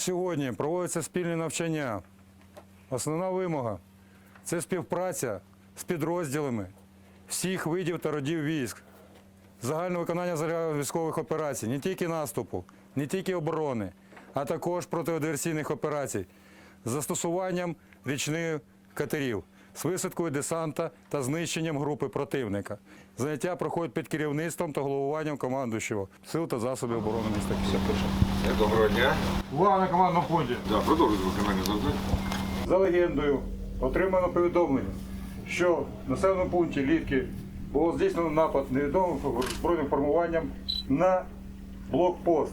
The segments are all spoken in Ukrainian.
Сьогодні проводяться спільні навчання. Основна вимога це співпраця з підрозділами всіх видів та родів військ, загальне виконання зарядів військових операцій, не тільки наступу, не тільки оборони, а також протидиверсійних операцій з застосуванням річних катерів, з висадкою десанта та знищенням групи противника. Заняття проходять під керівництвом та головуванням командуючого сил та засобів оборони міста Києва. Доброго дня. Увага на командному пункті. Да, продовжуйте виконання завдань. За легендою отримано повідомлення, що в населеному пункті Літки було здійснено напад невідомим збройним формуванням на блокпост.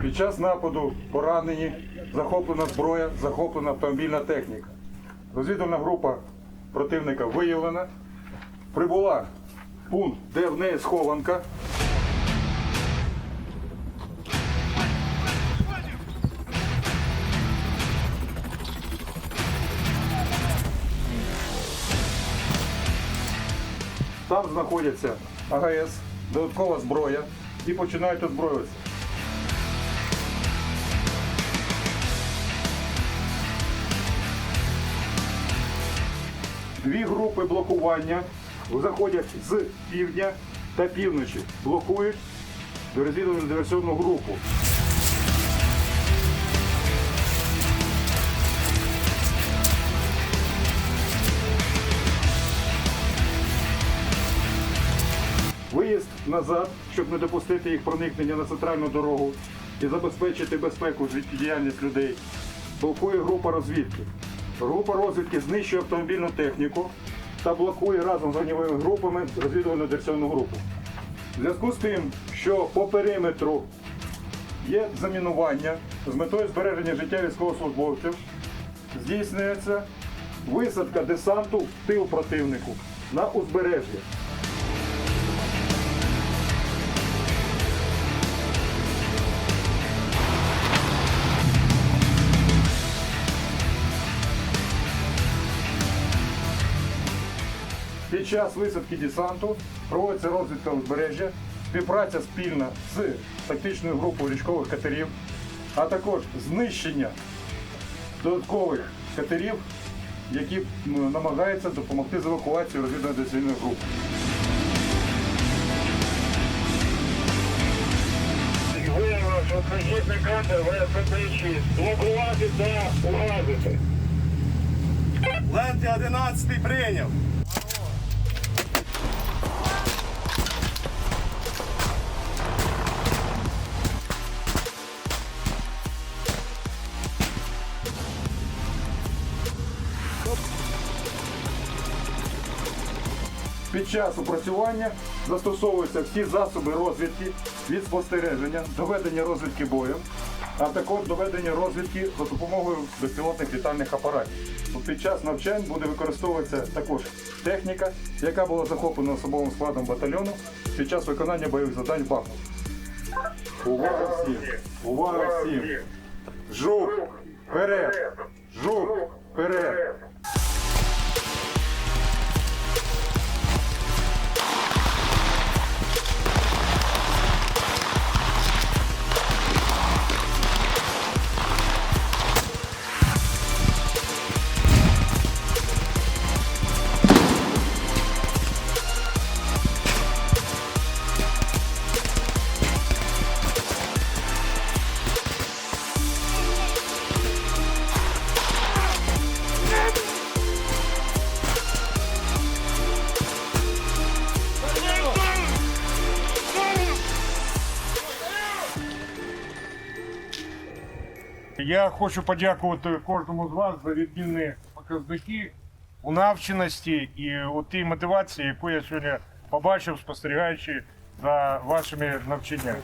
Під час нападу поранені, захоплена зброя, захоплена автомобільна техніка. Розвідувальна група противника виявлена. Прибула пункт, де в неї схованка. Там знаходяться АГС, додаткова зброя і починають озброюватися. Дві групи блокування заходять з півдня та півночі, блокують розвідувальну диверсійну групу. Виїзд назад, щоб не допустити їх проникнення на центральну дорогу і забезпечити безпеку життєдіяльність людей. Блокує група розвідки. Група розвідки знищує автомобільну техніку та блокує разом з вогневими групами розвідувальну диверсійну групу. В зв'язку з тим, що по периметру є замінування з метою збереження життя військовослужбовців, здійснюється висадка десанту в тил противнику на узбережжя. Під час висадки десанту проводиться розвідка узбережжя, співпраця спільна з тактичною групою річкових катерів, а також знищення додаткових катерів, які намагаються допомогти з евакуацією розвідувально-диверсійної групи. Виявилося, що ВСП-6 блокувати та уразити. Ленті 11 прийняв. Під час опрацювання застосовуються всі засоби розвідки від спостереження, доведення розвідки бою, а також доведення розвідки за допомогою безпілотних літальних апаратів. Під час навчань буде використовуватися також техніка, яка була захоплена особовим складом батальйону під час виконання бойових завдань в Бахмуті. Увага всім! Увага всім! Жук! Вперед! Жук! Вперед! Я хочу подякувати кожному з вас за відмінні показники у навченості і у тій мотивації, яку я сьогодні побачив, спостерігаючи за вашими навчаннями.